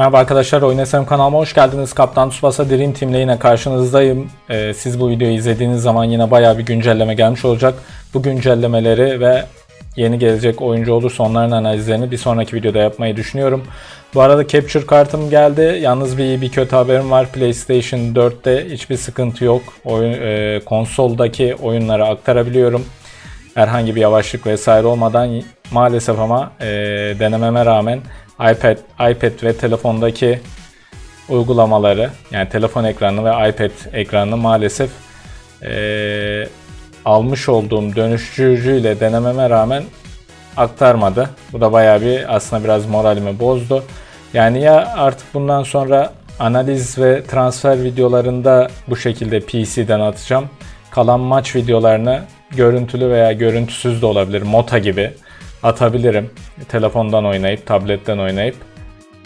Merhaba arkadaşlar, Oyun SM kanalıma hoş geldiniz. Kaptan Tsubasa Dream Team'le yine karşınızdayım. Ee, siz bu videoyu izlediğiniz zaman yine bayağı bir güncelleme gelmiş olacak. Bu güncellemeleri ve yeni gelecek oyuncu olursa onların analizlerini bir sonraki videoda yapmayı düşünüyorum. Bu arada Capture kartım geldi. Yalnız bir bir kötü haberim var. PlayStation 4'te hiçbir sıkıntı yok. Oyun, e, konsoldaki oyunları aktarabiliyorum. Herhangi bir yavaşlık vesaire olmadan maalesef ama e, denememe rağmen iPad, iPad ve telefondaki uygulamaları yani telefon ekranı ve iPad ekranını maalesef e, almış olduğum dönüştürücüyle denememe rağmen aktarmadı. Bu da bayağı bir aslında biraz moralimi bozdu. Yani ya artık bundan sonra analiz ve transfer videolarında bu şekilde PC'den atacağım. Kalan maç videolarını görüntülü veya görüntüsüz de olabilir. Mota gibi atabilirim. Telefondan oynayıp, tabletten oynayıp.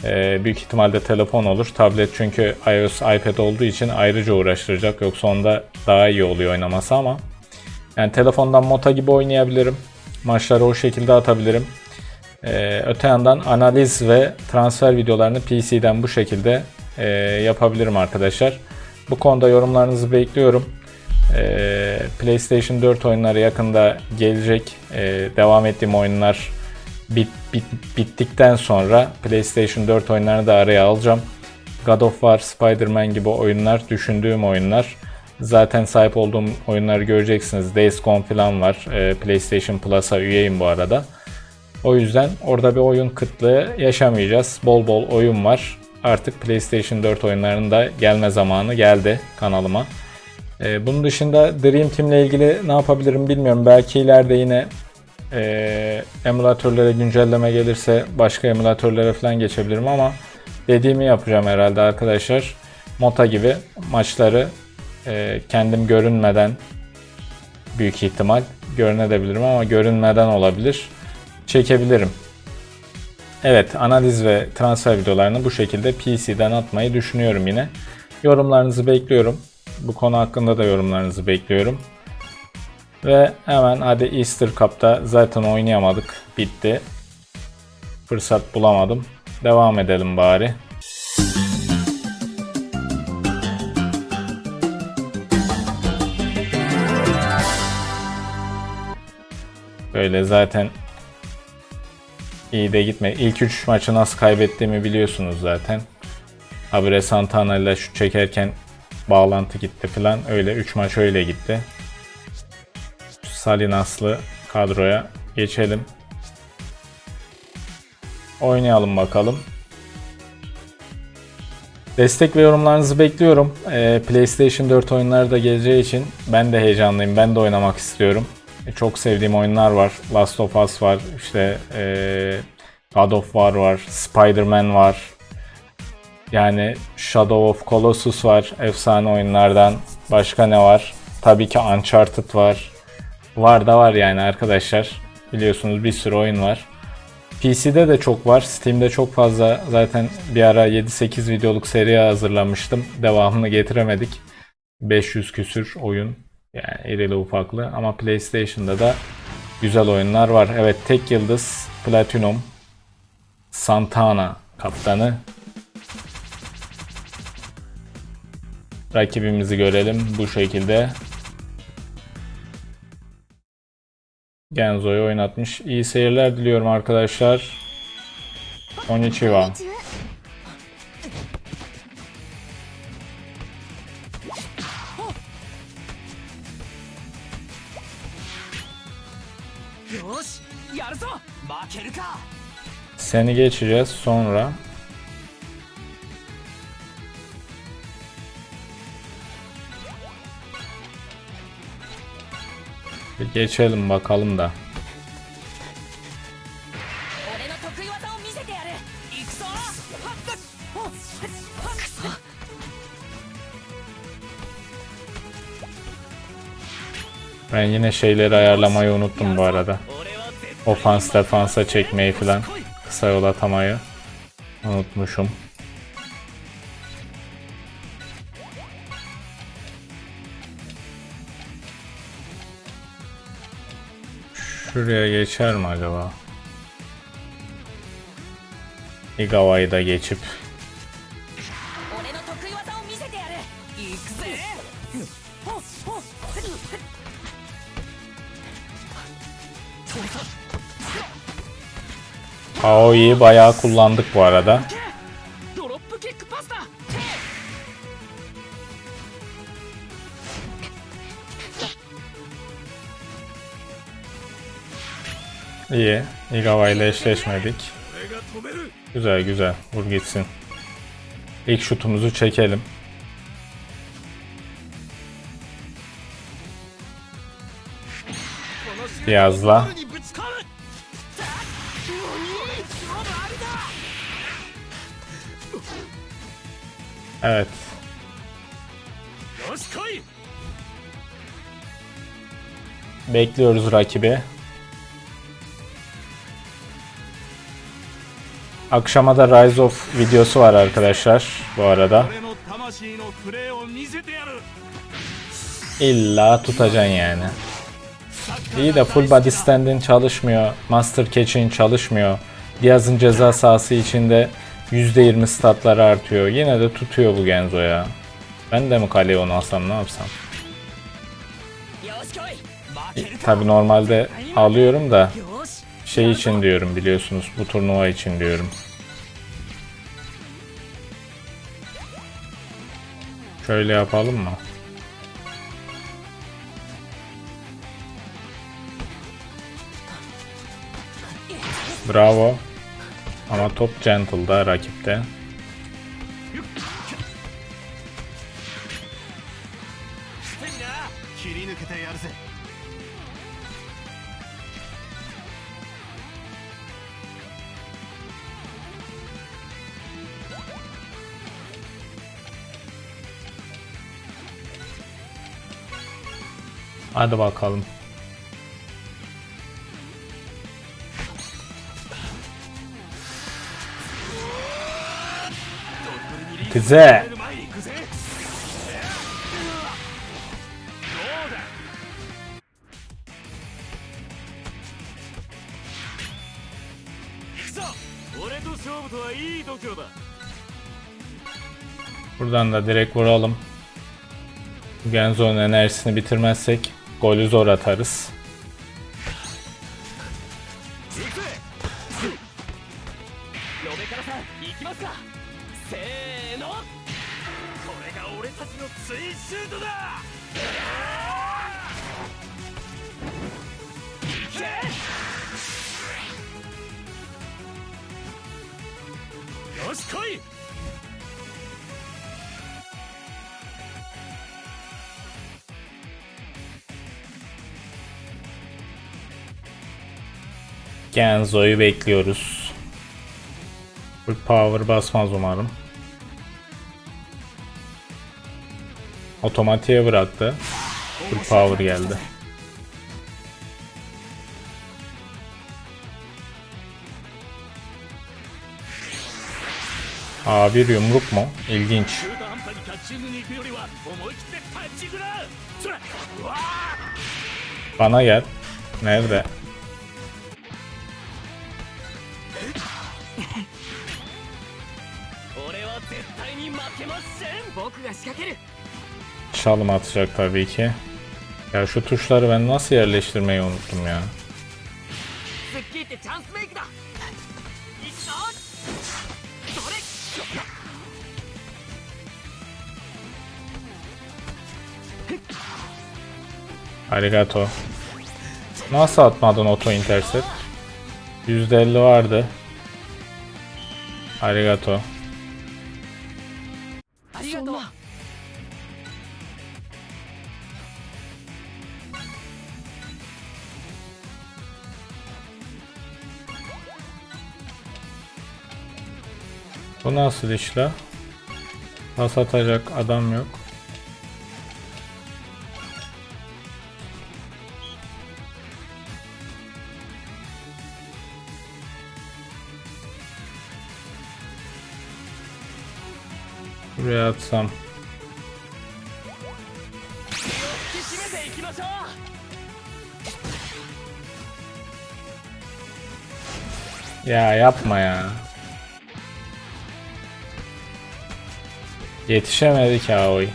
Ee, büyük ihtimalle telefon olur. Tablet çünkü iOS, iPad olduğu için ayrıca uğraştıracak. Yoksa onda daha iyi oluyor oynaması ama. Yani telefondan Mota gibi oynayabilirim. Maçları o şekilde atabilirim. Ee, öte yandan analiz ve transfer videolarını PC'den bu şekilde e, yapabilirim arkadaşlar. Bu konuda yorumlarınızı bekliyorum. Ee, PlayStation 4 oyunları yakında gelecek. Ee, devam ettiğim oyunlar bit, bit, bittikten sonra PlayStation 4 oyunlarını da araya alacağım. God of War, Spider-Man gibi oyunlar, düşündüğüm oyunlar. Zaten sahip olduğum oyunları göreceksiniz. Days Gone falan var. Ee, PlayStation Plus'a üyeyim bu arada. O yüzden orada bir oyun kıtlığı yaşamayacağız. Bol bol oyun var. Artık PlayStation 4 oyunlarının da gelme zamanı geldi kanalıma. Ee, bunun dışında Dream Team ile ilgili ne yapabilirim bilmiyorum. Belki ileride yine e, emülatörlere güncelleme gelirse başka emülatörlere falan geçebilirim ama dediğimi yapacağım herhalde arkadaşlar. Mota gibi maçları e, kendim görünmeden büyük ihtimal görünebilirim ama görünmeden olabilir. Çekebilirim. Evet analiz ve transfer videolarını bu şekilde PC'den atmayı düşünüyorum yine. Yorumlarınızı bekliyorum. Bu konu hakkında da yorumlarınızı bekliyorum. Ve hemen hadi Easter Cup'ta zaten oynayamadık. Bitti. Fırsat bulamadım. Devam edelim bari. Böyle zaten iyi de gitme. İlk 3 maçı nasıl kaybettiğimi biliyorsunuz zaten. Habire Santana ile şu çekerken bağlantı gitti falan. Öyle 3 maç öyle gitti. Salinaslı kadroya geçelim. Oynayalım bakalım. Destek ve yorumlarınızı bekliyorum. Ee, PlayStation 4 oyunları da geleceği için ben de heyecanlıyım. Ben de oynamak istiyorum. E, çok sevdiğim oyunlar var. Last of Us var. İşte ee, God of War var. Spider-Man var. Yani Shadow of Colossus var. Efsane oyunlardan. Başka ne var? Tabii ki Uncharted var. Var da var yani arkadaşlar. Biliyorsunuz bir sürü oyun var. PC'de de çok var. Steam'de çok fazla zaten bir ara 7-8 videoluk seri hazırlamıştım. Devamını getiremedik. 500 küsür oyun. Yani irili ufaklı ama PlayStation'da da güzel oyunlar var. Evet tek yıldız Platinum Santana kaptanı Rakibimizi görelim bu şekilde. Genzo'yu oynatmış. İyi seyirler diliyorum arkadaşlar. Konnichiwa. Seni geçeceğiz sonra. Geçelim bakalım da. Ben yine şeyleri ayarlamayı unuttum bu arada. Ofans defansa çekmeyi falan. Kısa yol atamayı unutmuşum. Şuraya geçer mi acaba? Igawa'yı da geçip Aoe'yi bayağı kullandık bu arada. İyi. Igawa ile eşleşmedik. Güzel güzel. Vur gitsin. İlk şutumuzu çekelim. Yazla. Evet. Bekliyoruz rakibi. Akşama da Rise of videosu var arkadaşlar bu arada. İlla tutacaksın yani. İyi de full body stand'in çalışmıyor. Master catch'in çalışmıyor. Diaz'ın ceza sahası içinde %20 statları artıyor. Yine de tutuyor bu Genzo ya. Ben de mi kaleye onu alsam ne yapsam? E, Tabi normalde alıyorum da şey için diyorum biliyorsunuz bu turnuva için diyorum. Şöyle yapalım mı? Bravo. Ama top gentle'da rakipte. Hadi bakalım. Güzel. Buradan da direkt vuralım. Genzon enerjisini bitirmezsek golü zor atarız. Genzo'yu bekliyoruz. Full power basmaz umarım. Otomatiğe bıraktı. Full power geldi. A1 yumruk mu? İlginç. Bana gel. Nerede? şalım atacak tabii ki. Ya şu tuşları ben nasıl yerleştirmeyi unuttum ya. Arigato. Nasıl atmadın auto intercept? %50 vardı. Arigato. Nasıl işle? Pas atacak adam yok. Buraya atsam. Ya yapma ya. Yetişemedi Kaoi.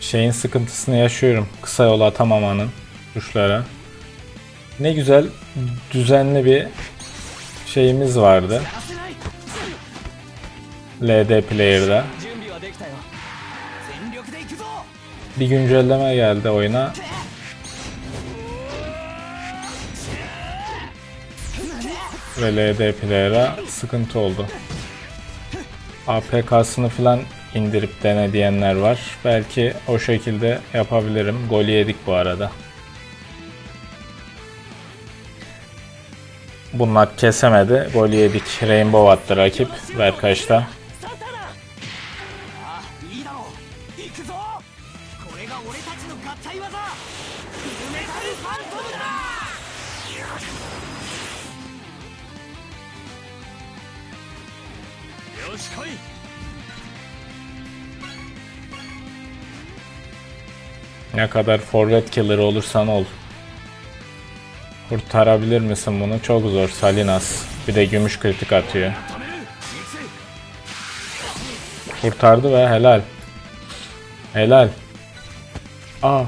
Şeyin sıkıntısını yaşıyorum. Kısa yola atamamanın kuşlara. Ne güzel düzenli bir şeyimiz vardı. LD player'da bir güncelleme geldi oyuna. Ve LD Player'a sıkıntı oldu. APK'sını falan indirip dene diyenler var. Belki o şekilde yapabilirim. Gol yedik bu arada. Bunlar kesemedi. Gol yedik. Rainbow attı rakip. Verkaç'ta. Ne kadar forvet killer olursan ol. Kurtarabilir misin bunu? Çok zor Salinas. Bir de gümüş kritik atıyor. Kurtardı ve helal. Helal. Aa.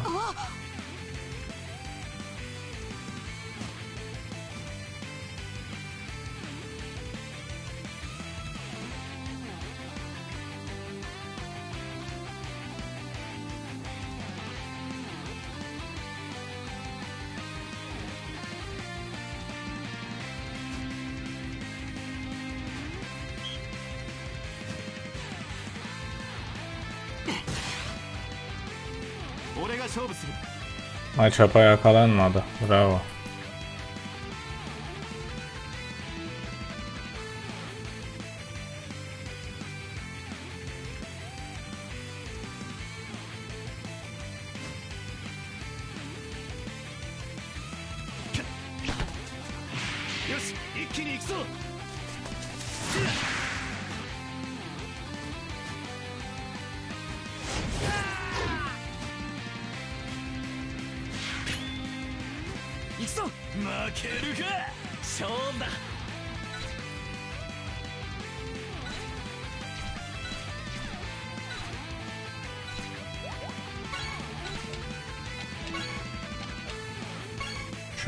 Maçapa yakalanmadı. Bravo.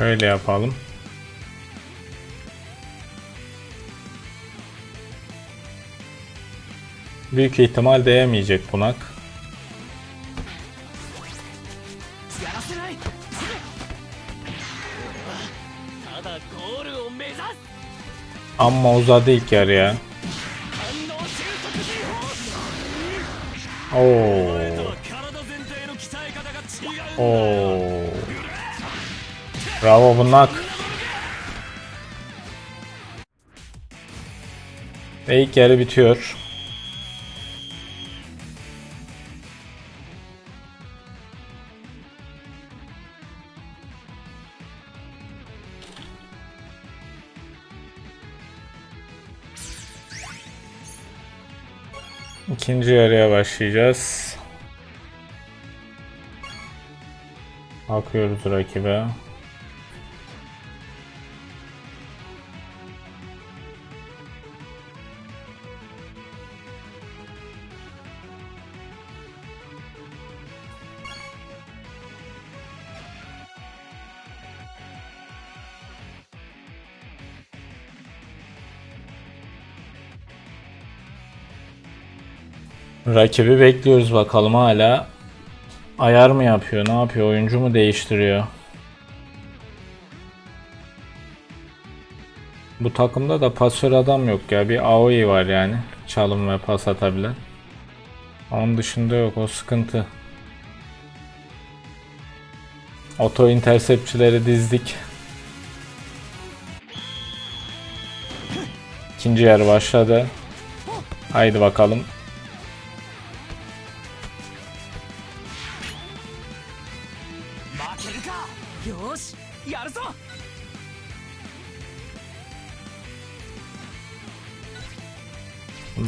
Öyle yapalım. Büyük ihtimal değemeyecek bunak. Ama uzadı ilk yarıya. Oo. Oo. Bravo bunak. Ve ilk yarı bitiyor. İkinci yarıya başlayacağız. Bakıyoruz rakibe. Rakibi bekliyoruz bakalım hala. Ayar mı yapıyor? Ne yapıyor? Oyuncu mu değiştiriyor? Bu takımda da pasör adam yok ya. Bir Aoi var yani. Çalım ve pas atabilen. Onun dışında yok. O sıkıntı. Oto intersepçileri dizdik. İkinci yarı başladı. Haydi bakalım.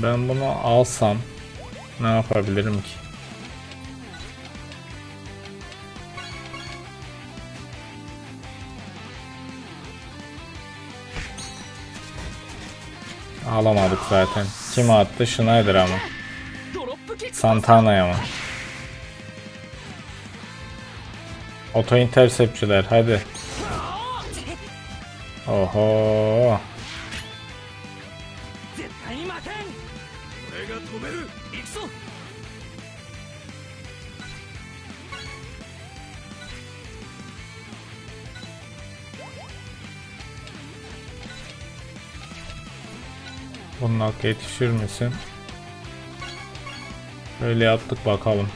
Ben bunu alsam ne yapabilirim ki? Alamadık zaten. Kim attı? Schneider ama. Santana'ya mı? Oto interceptçiler hadi. Oho. Bunun hakkı yetişir misin? Öyle yaptık bakalım.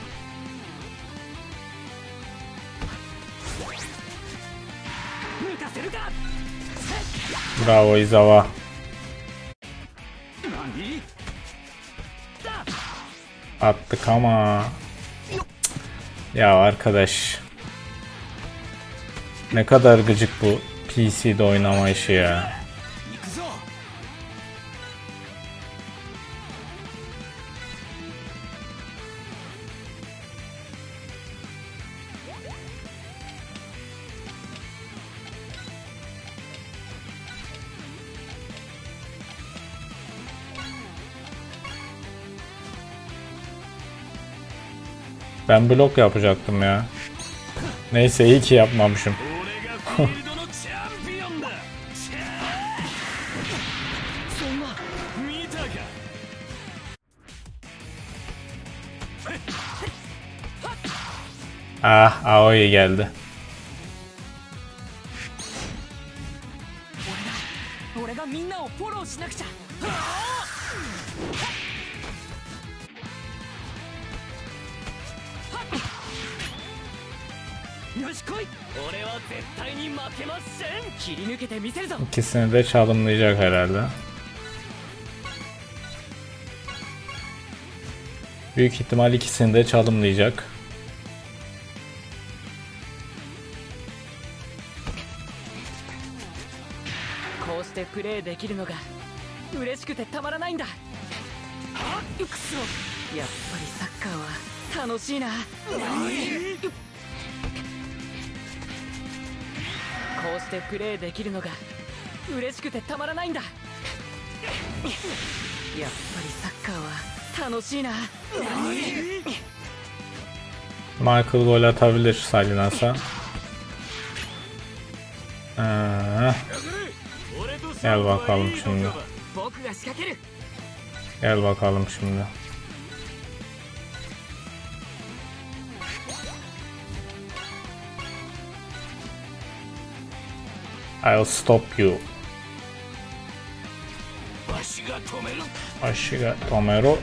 Bravo Izawa. Attık ama. Ya arkadaş. Ne kadar gıcık bu PC'de oynama işi ya. Ben blok yapacaktım ya. Neyse iyi ki yapmamışım. ah Aoi geldi. よし来い。俺は絶対に負けません。切り抜けてみせるぞ。Ikisini de çalımlayacak herhalde. Büyük こうしてプレイできるのが嬉しくてたまらないんだくそやっぱりサッカーは楽しいなこうしてプレーできるのが嬉しくてたまらないんだ。やっぱりサッカーは楽しいな。こうしてプレーできるの I'll stop you. Ashiga Tomero.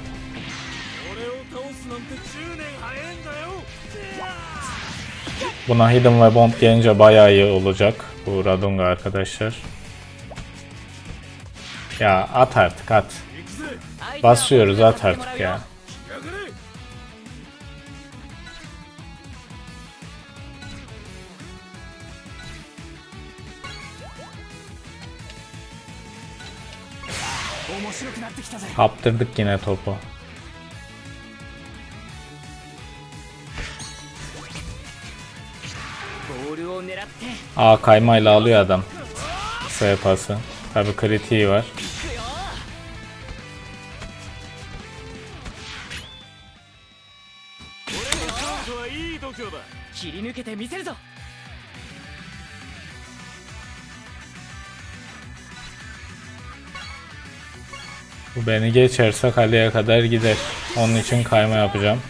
Buna Hidden ve Bond gelince bayağı iyi olacak bu Radunga arkadaşlar. Ya at artık at. Basıyoruz at artık ya. Kaptırdık yine topu. Aa kaymayla alıyor adam. Sayı pası. Tabi kritiği var. Beni geçerse kaleye kadar gider. Onun için kayma yapacağım.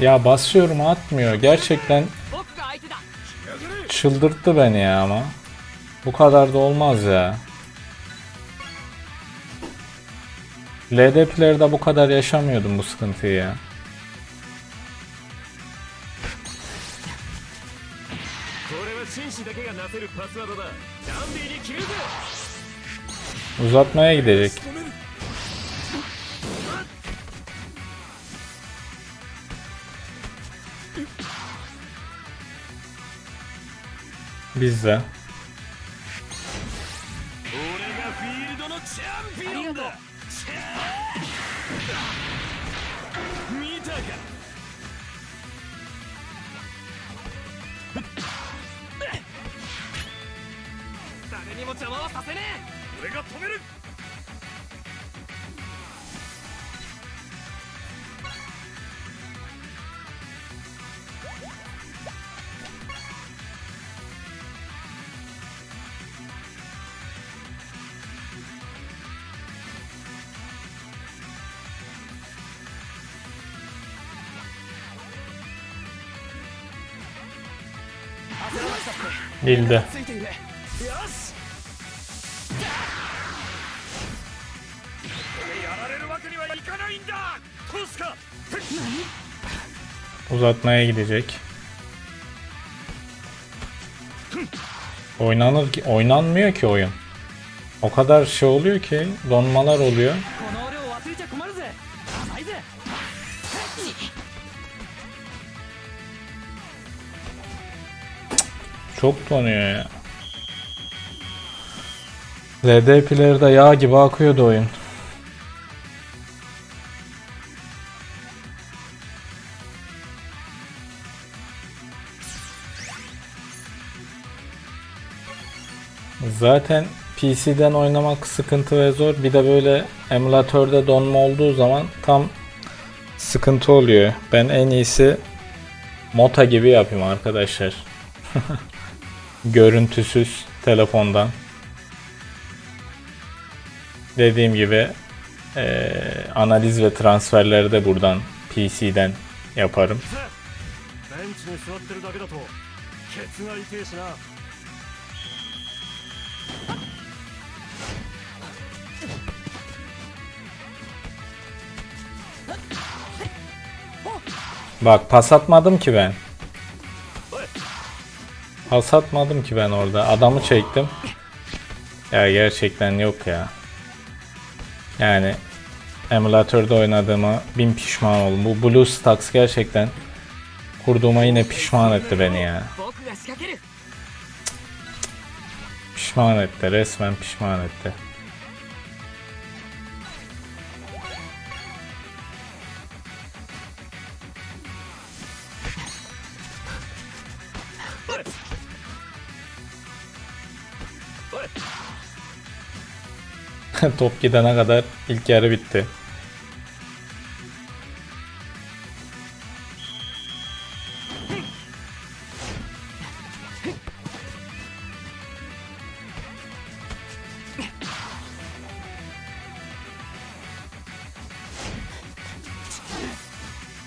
Ya basıyorum atmıyor. Gerçekten çıldırttı beni ya ama. Bu kadar da olmaz ya. LD player'da bu kadar yaşamıyordum bu sıkıntıyı ya. Uzatmaya gidecek. Bizde. チャンピオンだ見たか。誰にも邪魔はさせねえ。俺が止める。カ Uzatmaya gidecek. Oynanır ki oynanmıyor ki oyun. O kadar şey oluyor ki donmalar oluyor. Çok donuyor ya. LD player'da yağ gibi akıyordu oyun. Zaten PC'den oynamak sıkıntı ve zor. Bir de böyle emülatörde donma olduğu zaman tam sıkıntı oluyor. Ben en iyisi Mota gibi yapayım arkadaşlar. görüntüsüz telefondan. Dediğim gibi e, analiz ve transferleri de buradan PC'den yaparım. Bak pas atmadım ki ben. Has atmadım ki ben orada. Adamı çektim. Ya gerçekten yok ya. Yani emülatörde oynadığıma bin pişman oldum. Bu BlueStacks gerçekten kurduğuma yine pişman etti beni ya. Pişman etti. Resmen pişman etti. Top gidene kadar ilk yarı bitti.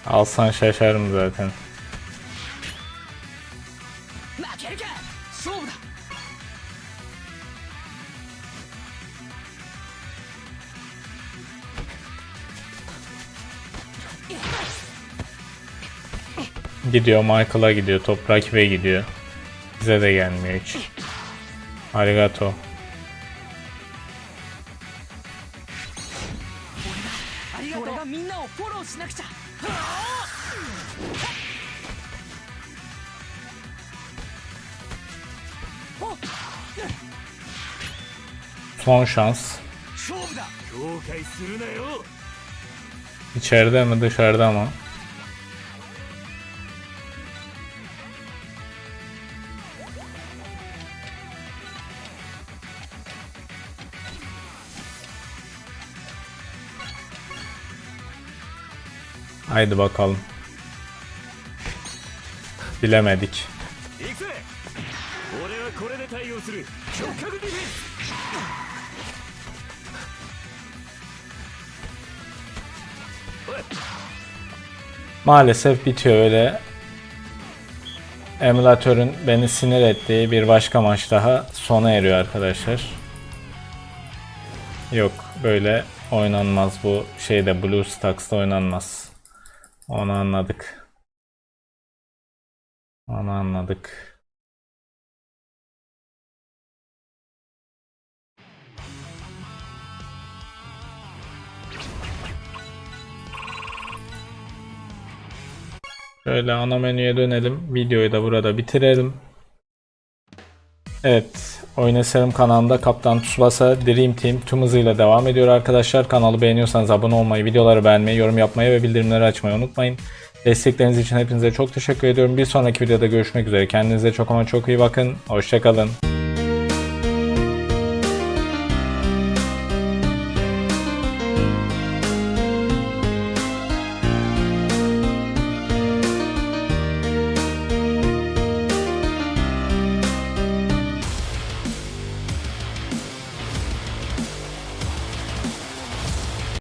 Alsan şaşarım zaten. Gidiyor Michael'a gidiyor. Toprak ve gidiyor. Bize de gelmiyor hiç. Arigato. Son şans. İçeride mi dışarıda mı? Haydi bakalım. Bilemedik. Maalesef bitiyor öyle. Emülatörün beni sinir ettiği bir başka maç daha sona eriyor arkadaşlar. Yok böyle oynanmaz bu şeyde BlueStacks'ta oynanmaz. Onu anladık. Onu anladık. Şöyle ana menüye dönelim. Videoyu da burada bitirelim. Evet. Oyun kanalında Kaptan Tsubasa Dream Team tüm hızıyla devam ediyor arkadaşlar. Kanalı beğeniyorsanız abone olmayı, videoları beğenmeyi, yorum yapmayı ve bildirimleri açmayı unutmayın. Destekleriniz için hepinize çok teşekkür ediyorum. Bir sonraki videoda görüşmek üzere. Kendinize çok ama çok iyi bakın. Hoşçakalın.